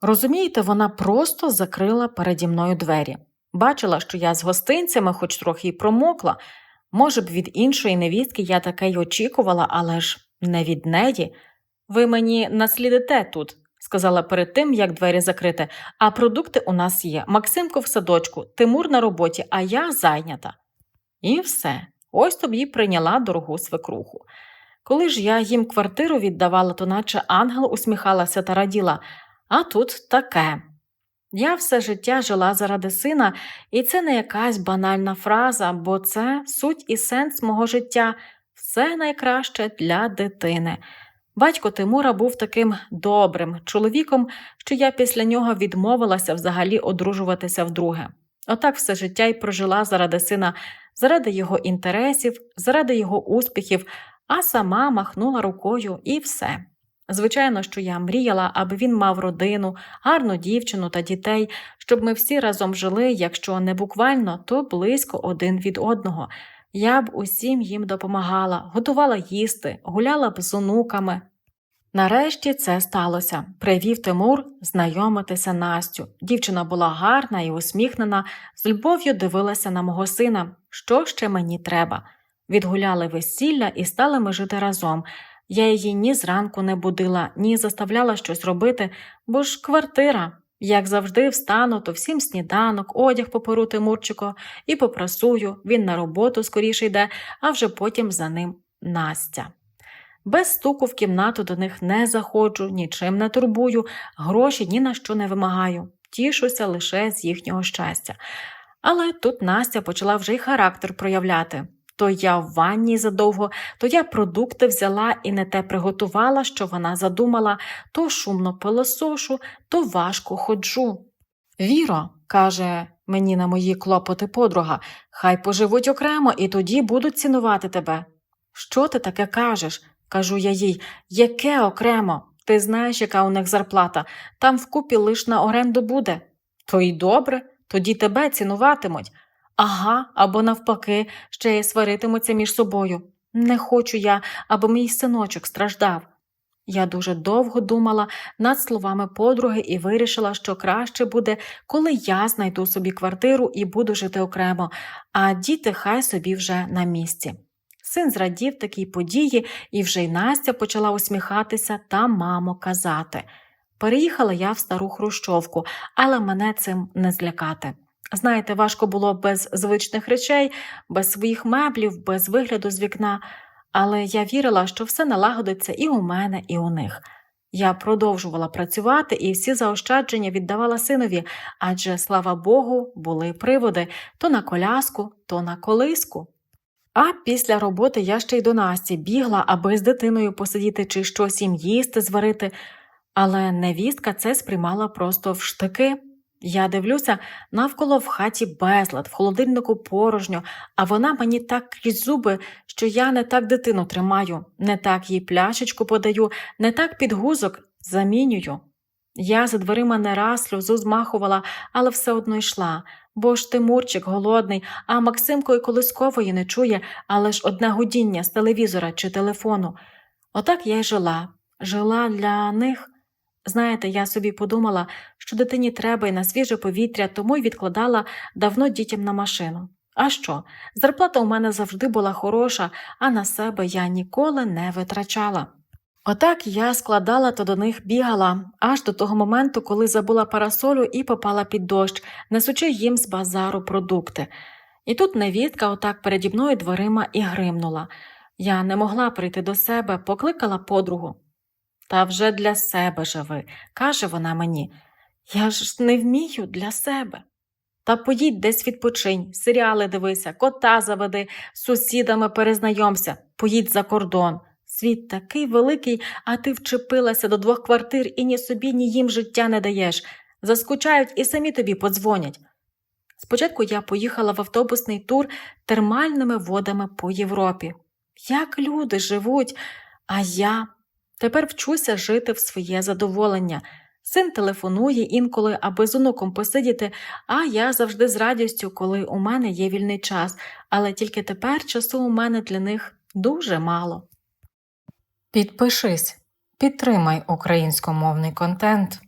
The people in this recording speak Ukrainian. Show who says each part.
Speaker 1: Розумієте, вона просто закрила переді мною двері. Бачила, що я з гостинцями, хоч трохи й промокла. Може б, від іншої невістки я таке й очікувала, але ж не від неї. Ви мені наслідите тут, сказала перед тим, як двері закрити, а продукти у нас є. Максимко в садочку, Тимур на роботі, а я зайнята. І все. Ось тобі прийняла дорогу свекруху. Коли ж я їм квартиру віддавала, то наче ангел усміхалася та раділа, а тут таке. Я все життя жила заради сина, і це не якась банальна фраза, бо це суть і сенс мого життя, все найкраще для дитини. Батько Тимура був таким добрим чоловіком, що я після нього відмовилася взагалі одружуватися вдруге. Отак все життя й прожила заради сина, заради його інтересів, заради його успіхів, а сама махнула рукою і все. Звичайно, що я мріяла, аби він мав родину, гарну дівчину та дітей, щоб ми всі разом жили, якщо не буквально, то близько один від одного. Я б усім їм допомагала, готувала їсти, гуляла б з онуками. Нарешті це сталося. Привів Тимур знайомитися Настю. Дівчина була гарна і усміхнена, з любов'ю дивилася на мого сина. Що ще мені треба? Відгуляли весілля і стали ми жити разом. Я її ні зранку не будила, ні заставляла щось робити, бо ж квартира. Як завжди, встану, то всім сніданок, одяг поперу Тимурчико і попрасую, він на роботу скоріше йде, а вже потім за ним Настя. Без стуку в кімнату до них не заходжу, нічим не турбую, гроші ні на що не вимагаю, тішуся лише з їхнього щастя. Але тут Настя почала вже й характер проявляти. То я в ванні задовго, то я продукти взяла і не те приготувала, що вона задумала, то шумно пилосошу, то важко ходжу. Віро, каже мені на мої клопоти подруга, хай поживуть окремо і тоді будуть цінувати тебе. Що ти таке кажеш? кажу я їй, яке окремо? Ти знаєш, яка у них зарплата, там вкупі лиш на оренду буде. То й добре, тоді тебе цінуватимуть. Ага, або навпаки, ще й сваритимуться між собою. Не хочу я, аби мій синочок страждав. Я дуже довго думала над словами подруги і вирішила, що краще буде, коли я знайду собі квартиру і буду жити окремо, а діти хай собі вже на місці. Син зрадів такій події, і вже й Настя почала усміхатися та мамо казати. Переїхала я в стару хрущовку, але мене цим не злякати. Знаєте, важко було без звичних речей, без своїх меблів, без вигляду з вікна, але я вірила, що все налагодиться і у мене, і у них. Я продовжувала працювати і всі заощадження віддавала синові, адже, слава Богу, були приводи то на коляску, то на колиску. А після роботи я ще й до Насті бігла, аби з дитиною посидіти чи щось їм їсти, зварити, але невістка це сприймала просто в штики. Я дивлюся, навколо в хаті безлад, в холодильнику порожньо, а вона мені так крізь зуби, що я не так дитину тримаю, не так їй пляшечку подаю, не так підгузок замінюю. Я за дверима не раз сльозу змахувала, але все одно йшла, бо ж Тимурчик голодний, а Максимко і колискової не чує, але ж одне гудіння з телевізора чи телефону. Отак я й жила, жила для них. Знаєте, я собі подумала, що дитині треба й на свіже повітря, тому й відкладала давно дітям на машину. А що? Зарплата у мене завжди була хороша, а на себе я ніколи не витрачала. Отак я складала та до них бігала, аж до того моменту, коли забула парасолю і попала під дощ, несучи їм з базару продукти. І тут невістка отак переді мною дверима і гримнула. Я не могла прийти до себе, покликала подругу. Та вже для себе живи, каже вона мені. Я ж не вмію для себе. Та поїдь десь відпочинь, серіали дивися, кота заведи, з сусідами перезнайомся, поїдь за кордон. Світ такий великий, а ти вчепилася до двох квартир і ні собі, ні їм життя не даєш. Заскучають і самі тобі подзвонять. Спочатку я поїхала в автобусний тур термальними водами по Європі. Як люди живуть, а я тепер вчуся жити в своє задоволення. Син телефонує інколи, аби з онуком посидіти, а я завжди з радістю, коли у мене є вільний час, але тільки тепер часу у мене для них дуже мало. Підпишись, підтримай українськомовний контент.